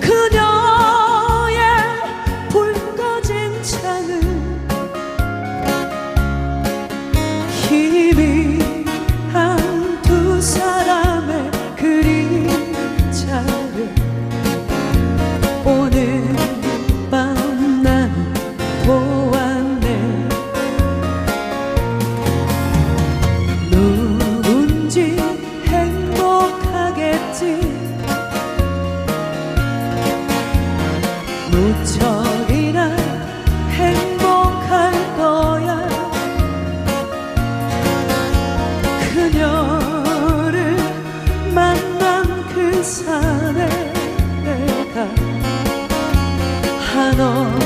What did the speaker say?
그녀의 붉어진 창은 희미한 두 사람의 그림자를 오늘 밤 나는 때까지 무척이나 행복할 거야. 그녀를 만난 그 사내 내가 한없